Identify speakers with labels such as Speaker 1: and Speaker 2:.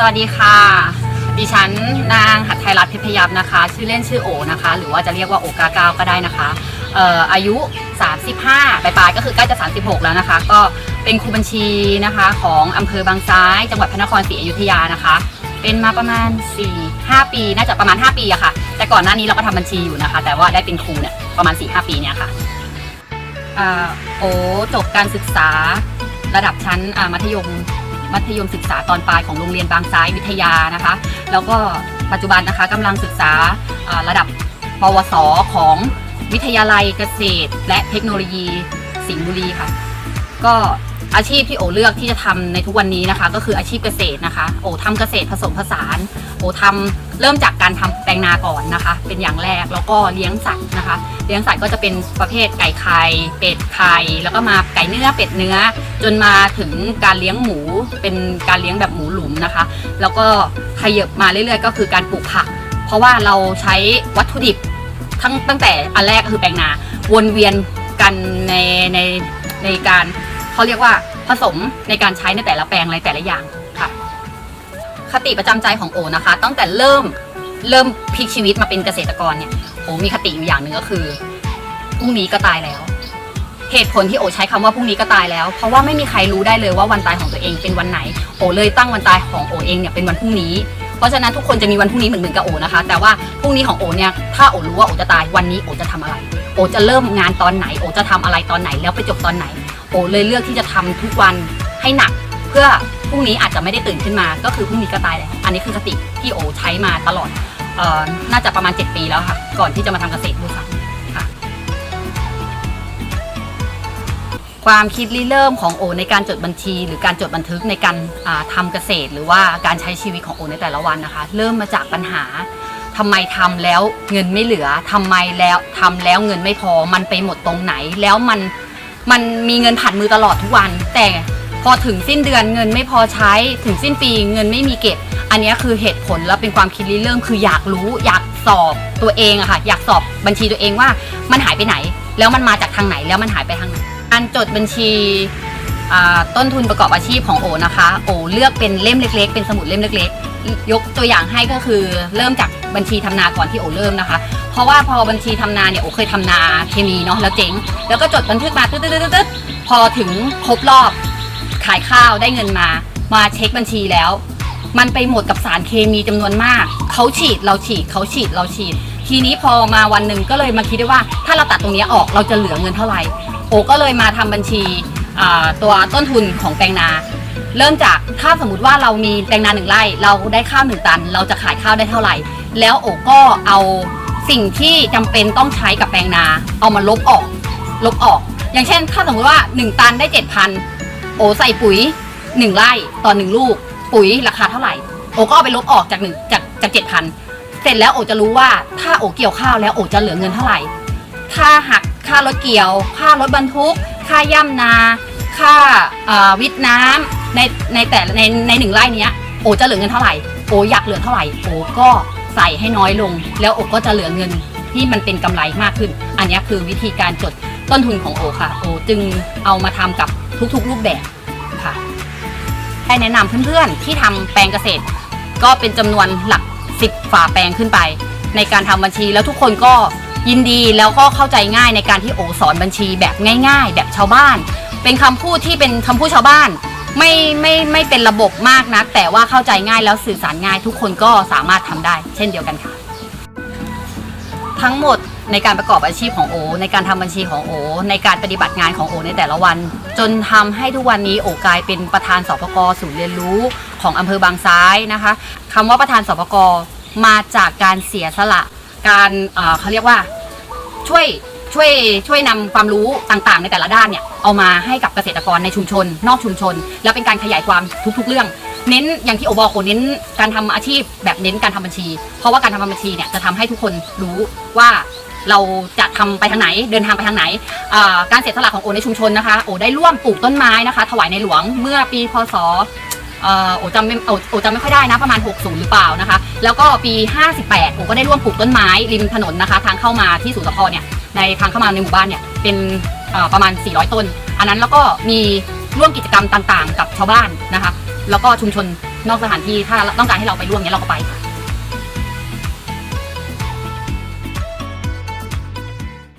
Speaker 1: สวัสดีค่ะ ดิฉันนางหัตไทยรัตน์เพชรพยับนะคะ ชื่อเล่นชื่อโอนะคะ หรือว่าจะเรียกว่าโอกาเก้าก็ได้นะคะเอ่ออายุ 35ปลายๆก็คือใกล้จะ 36 แล้วนะคะ ก็เป็นครูบัญชีนะคะของอำเภอบางซ้าย จังหวัดพระนครศรีอยุธยานะคะ เป็นมาประมาณ 4-5 ปี น่าจะประมาณ 5 ปีอะค่ะ แต่ก่อนหน้านี้เราก็ทำบัญชีอยู่นะคะ แต่ว่าได้เป็นครูเนี่ยประมาณ 4-5 ปีเนี่ยค่ะอ่าโอจบการศึกษาระดับชั้นมัธยม มัธยมศึกษาตอนปลายของโรงเรียนบางซ้ายวิทยานะคะ แล้วก็ปัจจุบันนะคะกำลังศึกษาอ่าระดับปวสของวิทยาลัยเกษตร และเทคโนโลยีสิงห์บุรีค่ะ ก็อาชีพที่โอเลือกที่จะทำในทุกวันนี้นะคะ ก็คืออาชีพเกษตรนะคะ โอทำเกษตรผสมผสาน โอทำ เริ่มจากการทำแปลงนาก่อนนะคะ เป็นอย่างแรกแล้วก็เลี้ยงสัตว์นะคะ เลี้ยงสัตว์ก็จะเป็นประเภทไก่ไข่เป็ดไข่แล้วก็มาไก่เนื้อเป็ดเนื้อ จนมาถึงการเลี้ยงหมูเป็นการเลี้ยงแบบหมูหลุมนะคะ แล้วก็ขยับมาเรื่อยๆ ก็คือการปลูกผัก เพราะว่าเราใช้วัตถุดิบทั้งตั้งแต่อันแรกก็คือแปลงนาวนเวียนกันในในในการเขาเรียกว่าผสมในการใช้ในแต่ละแปลงอะไรแต่ละอย่าง คติประจำใจของโอนะคะ ตั้งแต่เริ่มเริ่มพลิกชีวิตมาเป็นเกษตรกรเนี่ยโอมีคติอยู่อย่างหนึ่งก็คือพรุ่งนี้ก็ตายแล้ว เหตุผลที่โอใช้คำว่าพรุ่งนี้ก็ตายแล้ว เพราะว่าไม่มีใครรู้ได้เลยว่าวันตายของตัวเองเป็นวันไหน โอเลยตั้งวันตายของโอเองเนี่ยเป็นวันพรุ่งนี้เพราะฉะนั้นทุกคนจะมีวันพรุ่งนี้เหมือนเหมือนกับโอนะคะ แต่ว่าพรุ่งนี้ของโอเนี่ยถ้าโอรู้ว่าโอจะตายวันนี้โอจะทำอะไร โอจะเริ่มงานตอนไหน โอจะทำอะไรตอนไหนแล้วไปจบตอนไหน โอเลยเลือกที่จะทำทุกวันให้หนัก เพื่อพรุ่งนี้อาจจะไม่ได้ตื่นขึ้นมา ก็คือพรุ่งนี้ก็ตายแล้วอันนี้คือคติที่โอใช้มาตลอดเอ่อน่าจะประมาณ 7 ปีแล้วค่ะ ก่อนที่จะมาทำเกษตรด้วยซ้ำค่ะ ความคิดริเริ่มของโอ ในการจดบัญชี หรือการจดบันทึกในการาทำเกษตร หรือว่าการใช้ชีวิตของโอในแต่ละวันนะคะ เริ่มมาจากปัญหาทำไมทำแล้วเงินไม่เหลือทำไมแล้วทำแล้วเงินไม่พอมันไปหมดตรงไหนแล้วมันมันมีเงินผ่านมือตลอดทุกวัน แต่ พอถึงสิ้นเดือนเงินไม่พอใช้ถึงสิ้นปีเงินไม่มีเก็บ อันนี้คือเหตุผลและเป็นความคิดริเริ่มคืออยากรู้อยากสอบตัวเองอะค่ะอยากสอบบัญชีตัวเองว่ามันหายไปไหน แล้วมันมาจากทางไหนแล้วมันหายไปทางไหนการจดบัญชีต้นทุนประกอบอาชีพของโอนะคะ โอเลือกเป็นเล่มเล็ก ๆ เป็นสมุดเล่มเล็ก ๆ ยกตัวอย่างให้ก็คือเริ่มจากบัญชีทำนาก่อนที่โอเริ่มนะคะ เพราะว่าพอบัญชีทำนาเนี่ยโอเคยทำนาเคมีเนาะแล้วเจ๊งแล้วก็จดบันทึกมาตึ๊ดๆๆพอถึงครบรอบ ขายข้าวได้เงินมา มาเช็คบัญชีแล้ว มันไปหมดกับสารเคมีจำนวนมาก เขาฉีดเราฉีดเขาฉีดเราฉีด ทีนี้พอมาวันหนึ่งก็เลยมาคิดได้ว่า ถ้าเราตัดตรงนี้ออกเราจะเหลือเงินเท่าไหร่โอก็เลยมาทำบัญชีตัวต้นทุนของแปลงนา เริ่มจากถ้าสมมติว่าเรามีแปลงนาหนึ่งไร่ เราได้ข้าวหนึ่งตัน เราจะขายข้าวได้เท่าไหร่ แล้วโอก็เอาสิ่งที่จำเป็นต้องใช้กับแปลงนา เอามาลบออก ลบออก อย่างเช่น ถ้าสมมติว่า 1 ตันได้ 7,000 โอใส่ปุ๋ย1ไร่ต่อ1ลูก ปุ๋ยราคาเท่าไหร่ โอก็เอาไปลบออกจากหนึ่งจากจากเจ็ดพันเสร็จแล้วโอจะรู้ว่าถ้าโอเกี่ยวข้าวแล้วโอจะเหลือเงินเท่าไหร่ ถ้าหักค่ารถเกี่ยว ค่ารถบรรทุก ค่าย่ำนา ค่าวิทย์น้ำในในแต่ในในหนึ่งไร่เนี้ยโอจะเหลือเงินเท่าไหร่ โออยากเหลือเท่าไหร่ โอก็ใส่ให้น้อยลง แล้วโอก็จะเหลือเงิน ที่มันเป็นกำไรมากขึ้น อันนี้คือวิธีการจดต้นทุนของโอค่ะโอจึงเอามาทำกับทุกๆรูปแบบค่ะให้แนะนำเพื่อนๆที่ทำแปลงเกษตร ก็เป็นจำนวนหลักสิบฝ่าแปลงขึ้นไป ในการทำบัญชีแล้วทุกคนก็ยินดีแล้วก็เข้าใจง่ายในการที่โอสอนบัญชีแบบง่าย ๆ แบบชาวบ้าน เป็นคำพูดที่เป็นคำพูดชาวบ้านไม่ไม่ไม่เป็นระบบมากนัก แต่ว่าเข้าใจง่ายแล้วสื่อสารง่ายทุกคนก็สามารถทำได้ เช่นเดียวกันค่ะ ทั้งหมดในการประกอบอาชีพของโอ ในการทำบัญชีของโอ ในการปฏิบัติงานของโอ ในแต่ละวัน จนทำให้ทุกวันนี้โอกลายเป็นประธานสปกศูนย์เรียนรู้ของอำเภอบางซ้ายนะคะคำว่าประธานสปกมาจากการเสียสละ การเอ่อเขาเรียกว่าช่วยช่วยช่วยนำความรู้ต่างๆ ในแต่ละด้านเนี่ยเอามาให้กับเกษตรกรในชุมชน นอกชุมชน แล้วเป็นการขยายความทุกๆเรื่อง เน้นอย่างที่โอบอกโอเน้นการทำอาชีพแบบเน้นการทำบัญชี เพราะว่าการทำบัญชีเนี่ยจะทำให้ทุกคนรู้ว่าเราจะทำไปทางไหนเดินทางไปทางไหน การเสียสละของโอในชุมชนนะคะ โอได้ร่วมปลูกต้นไม้นะคะ ถวายในหลวงเมื่อปีพศออโอจำไม่โอโอจำไม่ค่อยได้นะประมาณ 60 หรือเปล่านะคะ แล้วก็ปี 58โอก็ได้ร่วมปลูกต้นไม้ริมถนนนะคะ ทางเข้ามาที่สุสพเนี่ยในทางเข้ามาในหมู่บ้านเนี่ยเป็นประมาณ 400 ต้น อันนั้นแล้วก็มีร่วมกิจกรรมต่างๆ กับชาวบ้านนะคะ แล้วก็ชุมชนนอกสถานที่ถ้าต้องการให้เราไปร่วมเนี้ยเราก็ไป